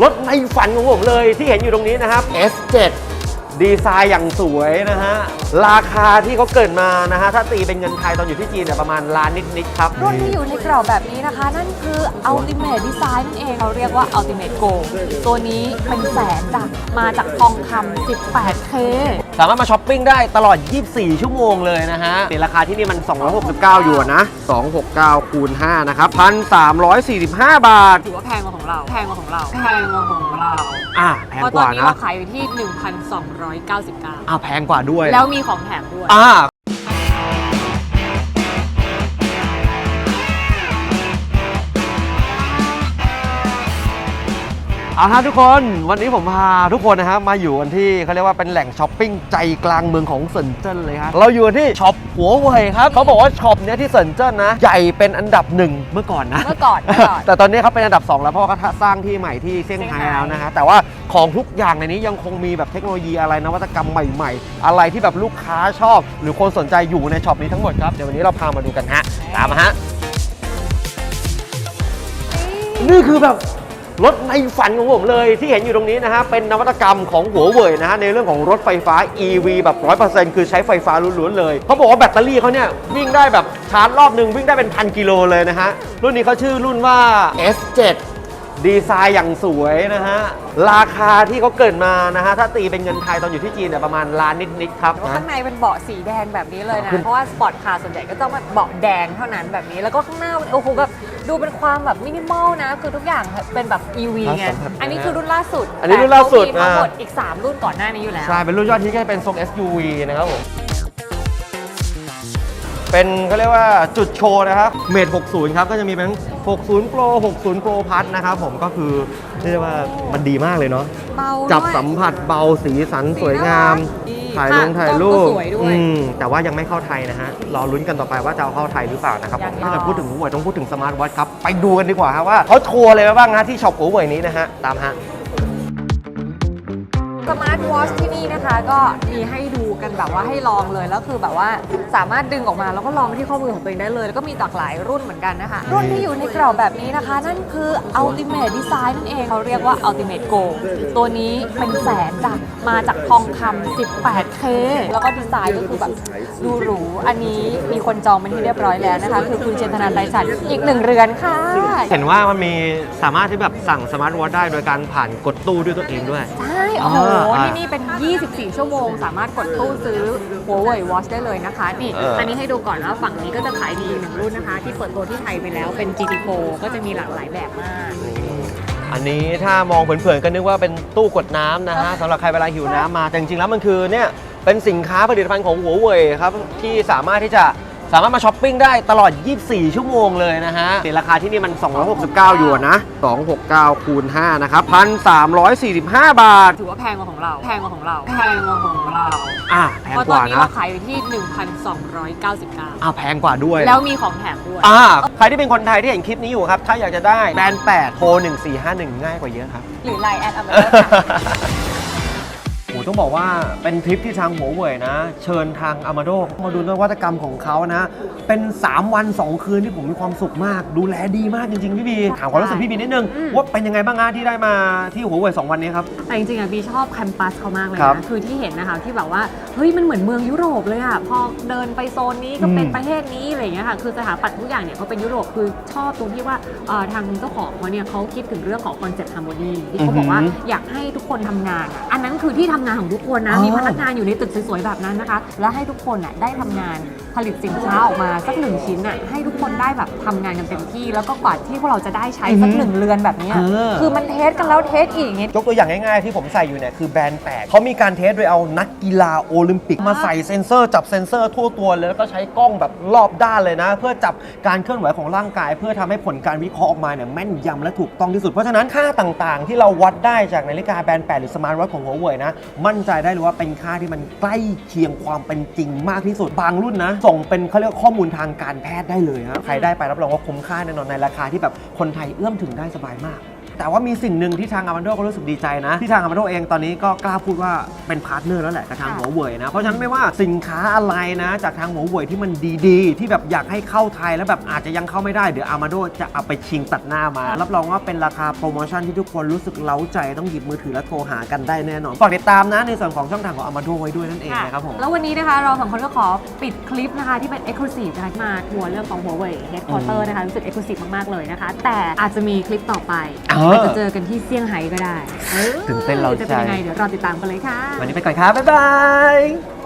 รถในฝันของผมเลยที่เห็นอยู่ตรงนี้นะครับ S7 ดีไซน์อย่างสวยนะฮะ ราคาที่เขาเกิดมานะฮะ ถ้าตีเป็นเงินไทยตอนอยู่ที่จีนเนี่ยประมาณล้านนิดๆครับ รุ่นที่อยู่ในกรอบแบบนี้นะคะ นั่นคือ Ultimate Design นั่นเองเราเรียกว่า Ultimate Gold ตัวนี้เป็นแสนจ้ะมาจากทองคำ 18K สามารถมาช้อปปิ้งได้ตลอด 24 ชั่วโมงเลยนะฮะราคาที่นี่มัน 269 หยวนนะ 269 คูณ 5 นะครับ 1,345 บาท ถือว่าแพงกว่าของเรา แพงกว่าของเรา แพงกว่าของเราอะแพงเพราะกตอนว่านี้นะเราขายอยู่ที่1,299 อะแพงกว่าด้วย แล้วมีของแถมด้วย อ่า เอาละทุกคนวันนี้ผมพาทุกคนนะครับมาอยู่กันที่เขาเรียกว่าเป็นแหล่งช้อปปิ้งใจกลางเมืองของเซินเจิ้นเลยครับเราอยู่กันที่ช็อปหัวเว่ยครับเขาบอกว่าช็อปเนี้ยที่เซินเจิ้นนะใหญ่เป็นอันดับหนึ่งเมื่อก่อนนะ เมื่อก่อนเมื่อก่อน แต่ตอนนี้เขาเป็นอันดับ 2 แล้วเพราะว่าเขาสร้างที่ใหม่ที่เซี่ยงไฮ้เซี่ยงไฮ้แล้วนะฮะแต่ว่าของทุกอย่างในนี้ยังคงมีแบบเทคโนโลยีอะไรนวัตกรรมใหม่ ๆ อะไรที่แบบลูกค้าชอบ หรือคนสนใจอยู่ในช็อปนี้ทั้งหมดครับเดี๋ยววันนี้เราพามาดูกันฮะตามมาฮะนี่คือแบบ รถในฝันของผมเลยที่เห็นอยู่ตรงนี้นะฮะเป็นนวัตกรรมของหัวเว่ยนะฮะในเรื่องของรถไฟฟ้า EV แบบ 100%คือใช้ไฟฟ้าล้วนๆเลยเขาบอกว่าแบตเตอรี่เขาเนี่ยวิ่งได้แบบชาร์จรอบหนึ่งวิ่งได้เป็นพันกิโลเลยนะฮะรุ่นนี้เขาชื่อรุ่นว่า S7 ดีไซน์อย่างสวยนะฮะ ราคาที่เขาเกิดมานะฮะ ถ้าตีเป็นเงินไทยตอนอยู่ที่จีนเนี่ยประมาณล้านนิดๆครับแล้วข้างในเป็นเบาะสีแดงแบบนี้เลยนะขึ้นเพราะว่าสปอร์ตคาร์ส่วนใหญ่ก็ต้องมาเบาะแดงเท่านั้นแบบนี้ แล้วก็ข้างหน้าโอ้โหแบบดูเป็นความแบบมินิมอลนะ คือทุกอย่างเป็นแบบ EV ไงอันนี้คือรุ่นล่าสุดอันนี้รุ่นล่าสุดแต่เขมีทั้งหมดอ่า อีก 3 รุ่นก่อนหน้านี้อยู่แล้ว ใช่ เป็นรุ่นยอดฮิตก็จะเป็นทรง SUV นะครับผม เป็นเขาเรียกว่าจุดโชว์นะครับเมท60 ครับ ก็จะมีเป็น60 Pro 60 Pro Plus นะครับผมก็คือเรียกได้ว่ามันดีมากเลยเนาะเบาจับด้วยสัมผัสเบาสีสันสีสวยงามน่ารักถ่ายลงค่ะถ่ายรูปกล้องก็สวยด้วย อืมแต่ว่ายังไม่เข้าไทยนะฮะรอลุ้นกันต่อไปว่าจะเอาเข้าไทยหรือเปล่านะครับยังถ้าเกิดรอพูดถึงหัวเว่ยต้องพูดถึงสมาร์ทวอทครับ ไปดูกันดีกว่าครับว่าเขาโชว์อะไรไว้บ้างฮะที่ช็อปหัวเว่ยนี้นะฮะตามฮะ สมาร์ทวอชที่นี่นะคะก็มีให้ดูกันแบบว่าให้ลองเลย แล้วคือแบบว่าสามารถดึงออกมาแล้วก็ลองที่ข้อมือของตัวเองได้เลย แล้วก็มีหลากหลายรุ่นเหมือนกันนะคะ รุ่นที่อยู่ในกรอบแบบนี้นะคะ นั่นคือ Ultimate Design นั่นเองเขาเรียกว่า Ultimate Gold ตัวนี้เป็นแสนจ้ะมาจากทองคำ 18K แล้วก็ดีไซน์ก็คือแบบดูหรู อันนี้มีคนจองเป็นที่เรียบร้อยแล้วนะคะ คือคุณเจนธนาไตรฉันท์อีกหนึ่งเรือนค่ะ เห็นว่ามันมีสามารถที่แบบสั่งสมาร์ทวอทได้โดยการผ่านกดตู้ด้วยตัวเองด้วย ใช่ โอ้โหอ่าที่นี่เป็น 24 ชั่วโมง สามารถกดตู้ซื้อ Huawei Watch ได้เลยนะคะ นี่เอออั อันนี้ให้ดูก่อนว่าฝั่งนี้ก็จะขายดีอีกหนึ่งรุ่นนะคะ ที่เปิดตัวที่ไทยไปแล้วเป็น GT4 ก็จะมีหลากหลายแบบมาก อันนี้ถ้ามองเผินๆก็นึกว่าเป็นตู้กดน้ำนะฮะสำหรับใครเวลาหิวน้ำมาแต่จริงๆแล้วมันคือเนี่ยเป็นสินค้าผลิตภัณฑ์ของหัวเว่ยครับที่สามารถที่จะ สามารถมาช้อปปิ้งได้ตลอด 24 ชั่วโมงเลยนะฮะราคาที่นี่มัน 269หยวนนะ 269 คูณ 5 นะครับ 1,345 บาท ถือว่าแพงกว่าของเรา แพงกว่าของเรา แพงกว่าของเรา อะแพงเพราะกตอนว่านี้นะเราขายอยู่ที่ 1,299 อะแพงกว่าด้วย แล้วมีของแถมด้วย อ่าใครที่เป็นคนไทยที่เห็นคลิปนี้อยู่ครับ ถ้าอยากจะได้แบรนด์8โทร1451 ง่ายกว่าเยอะครับ หรือไลน์แอดเอาไปเลยค่ะโห ต้องบอกว่าเป็นทริปที่ทางหัวเว่ยนะ เชิญทางอามาโดมาดูนวัตกรรมของเขานะ เป็น 3 วัน 2 คืนที่ผมมีความสุขมาก ดูแลดีมากจริงๆ พี่บีถามความรู้สึกพี่บีนิดนึง อืม ว่าเป็นยังไงบ้างฮะที่ได้มาที่หัวเว่ย2วันนี้ครับ แต่จริงๆอะบีชอบแคมปัสเขามากเลยครับนะคือที่เห็นนะคะที่แบบว่าเฮ้ยมันเหมือนเมืองยุโรปเลยอะพอเดินไปโซนนี้ก็เป็นอืมประเทศนี้อะไรอย่างเงี้ยค่ะคือสถาปัตย์ทุกอย่างเนี่ยเขาเป็นยุโรปคือชอบตรงที่ว่าเอ่อทางเจ้าของเขาเนี่ยเขาคิดถึงเรื่องของคอนเซ็ปต์ฮาร์โมนีที่เขาบอกว่าอือหืออยากให้ทุกคนทำงานอะอันนั้นคือที่ทำงานของทุกคนนะอ๋อมีพนักงานอยู่ในตึกสวยๆแบบนั้นนะคะ แล้วให้ทุกคนอะได้ทำงาน ผลิตสินค้าออกมาสักหนึ่งชิ้นอะให้ทุกคนได้แบบทำงานกันเต็มที่ แล้วก็กว่าที่พวกเราจะได้ใช้สักอือหือหนึ่งเรือนแบบเนี้ยเออ คือมันเทสกันแล้วเทสอีกอย่างเงี้ย ยกตัวอย่างง่ายๆที่ผมใส่อยู่เนี่ยคือแบรนด์แปดเขามีการเทสโดยเอานักกีฬาโอลิมปิก มาใส่เซ็นเซอร์จับเซ็นเซอร์ทั่วตัวเลยแล้วก็ใช้กล้องแบบรอบด้านเลยนะ เพื่อจับการเคลื่อนไหวของร่างกาย เพื่อทำให้ผลการวิเคราะห์ออกมาเนี่ยแม่นยำและถูกต้องที่สุด เพราะฉะนั้นค่าต่างๆ ที่เราวัดได้จากนาฬิกาแบรนด์แปดหรือสมาร์ทวอทของหัวเว่ยนะมั่นใจได้เลยว่าเป็นค่าที่มันใกล้เคียงความเป็นจริงมากที่สุดบางรุ่นนะส่งเป็นเขาเรียกข้อมูลทางการแพทย์ได้เลยฮะใครได้ไปรับรองว่าคุ้มค่าแน่นอนในราคาที่แบบคนไทยเอื้อมถึงได้สบายมาก แต่ว่ามีสิ่งหนึ่งที่ทางอามันโดก็รู้สึกดีใจนะ ที่ทางอามันโดเองตอนนี้ก็กล้าพูดว่าเป็นพาร์ทเนอร์แล้วแหละกับทางค่ะหัวเว่ยนะ เพราะฉะนั้นไม่ว่าสินค้าอะไรนะ จากทางหัวเว่ยที่มันดีๆ ที่แบบอยากให้เข้าไทยแล้วแบบอาจจะยังเข้าไม่ได้เดี๋ยวอามาโดจะเอาไปชิงตัดหน้ามา รับรองว่าเป็นราคาโปรโมชั่นที่ทุกคนรู้สึกเล้าใจต้องหยิบมือถือแล้วโทรหากันได้แน่นอนฝากติดตามนะในส่วนของช่องทางของอามาโดไว้ด้วยนั่นเองนะครับผมแล้ววันนี้นะคะเราสองคนก็ขอปิดคลิปนะคะที่เป็น Exclusive นะคะมาทัวร์เรื่องของ Huawei Headquarter นะคะรู้สึก Exclusive มากๆเลยนะคะ แต่อาจจะมีคลิปต่อไปเอออาจจะเจอกันที่เซี่ยงไฮ้ก็ได้ออตื่นเต้นเราจะใจเป็นยังไงเดี๋ยวรอติดตามกันเลยค่ะ วันนี้ไปก่อนครับ บ๊ายบาย